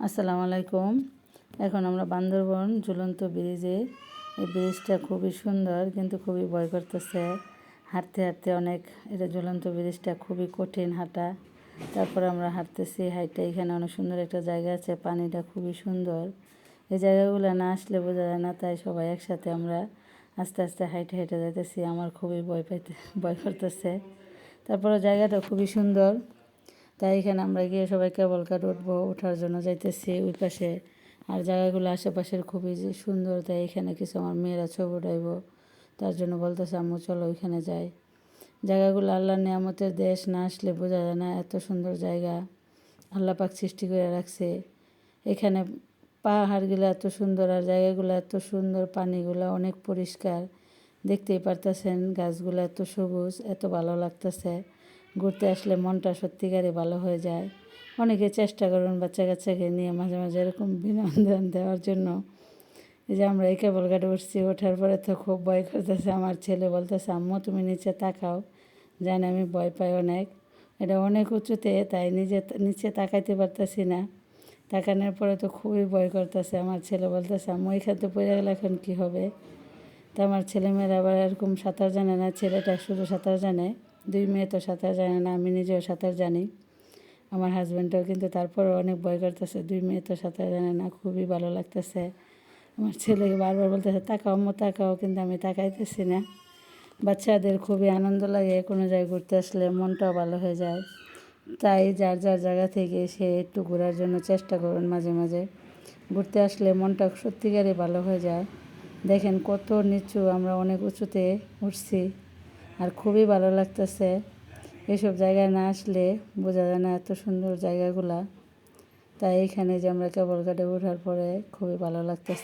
আসসালামু আলাইকুম। এখন আমরা বান্দরবন ঝুলন্ত ব্রিজে। এই ব্রিজটা খুবই সুন্দর, কিন্তু খুবই ভয় করতেছে। হাঁটতে হাঁটতে অনেক এটা ঝুলন্ত ব্রিজটা খুবই কঠিন হাঁটা। তারপর আমরা হাঁটতেছি হাইটে এখানে অনেক সুন্দর একটা জায়গা আছে, পানিটা খুবই সুন্দর। এই জায়গাগুলো না আসলে বোঝা যায় না, তাই সবাই একসাথে আমরা আস্তে আস্তে হাইটে হেঁটে যাইতেছি। আমার খুবই ভয় পাইতে, ভয় করতেছে। তারপরে জায়গাটা খুবই সুন্দর। তাই এখানে আমরা গিয়ে সবাই কেবল কাঠ উঠবো ওঠার জন্য যাইতেছি ওই পাশে। আর জায়গাগুলো আশেপাশের খুবই সুন্দর, তাই এখানে কিছু আমার মেয়েরা ছবি উঠাইব। তার জন্য বলতেছে, আম্মু, চলো ওইখানে যাই। জায়গাগুলো আল্লাহ নিয়ামতের দেশ, না আসলে বোঝা যায় না এত সুন্দর জায়গা। আল্লাহ পাক সৃষ্টি করে রাখছে। এখানে পাহাড়গুলো এত সুন্দর আর জায়গাগুলো এত সুন্দর, পানিগুলো অনেক পরিষ্কার। দেখতেই পারতেছেন গাছগুলো এত সবুজ, এত ভালো লাগতেছে। ঘুরতে আসলে মনটা সত্যিকারে ভালো হয়ে যায়। অনেকে চেষ্টা করুন বাচ্চা কাচ্চাকে নিয়ে মাঝে মাঝে এরকম বিনোদন দেওয়ার জন্য। এই যে আমরা এই কেবল গাড়ি উঠছি, ওঠার পরে তো খুব ভয় করতেছে। আমার ছেলে বলতেছে, আম্মু, তুমি নিচে তাকাও। জানি আমি ভয় পাই অনেক। এটা অনেক উঁচুতে, তাই নিজে নিচে তাকাইতে পারতেছি না। তাকানোর পরে তো খুবই ভয় করতেছে। আমার ছেলে বলতেছে, আম্মু, এখান পড়ে গেলে এখন কী হবে? তা আমার ছেলেমেয়েরা আবার এরকম সাঁতার জানে না। ছেলেটা শুধু সাঁতার জানে। দুই মেয়ে তো সাঁতার জানে না, আমি নিজেও সাঁতার জানি। আমার হাজব্যান্ডও কিন্তু তারপরও অনেক ভয় করতেছে, দুই মেয়ে তো সাঁতার জানে না, খুবই ভালো লাগতেছে। আমার ছেলেকে বারবার বলতেছে, তাকাও মো, তাকাও, কিন্তু আমি তাকাইতেছি না। বাচ্চাদের খুবই আনন্দ লাগে কোনো জায়গায় ঘুরতে আসলে, মনটাও ভালো হয়ে যায়। তাই যার যার জায়গা থেকে সে একটু ঘোরার জন্য চেষ্টা করুন মাঝে মাঝে। ঘুরতে আসলে মনটা সত্যিকারই ভালো হয়ে যায়। দেখেন কত নিচু আমরা অনেক উঁচুতে উঠছি। আর খুবই ভালো লাগতেছে। এসব জায়গায় না আসলে বোঝা যায় না এত সুন্দর জায়গাগুলা। তাই এখানে যে আমরা কেবল কাটে ওঠার পরে খুবই ভালো লাগতেছে।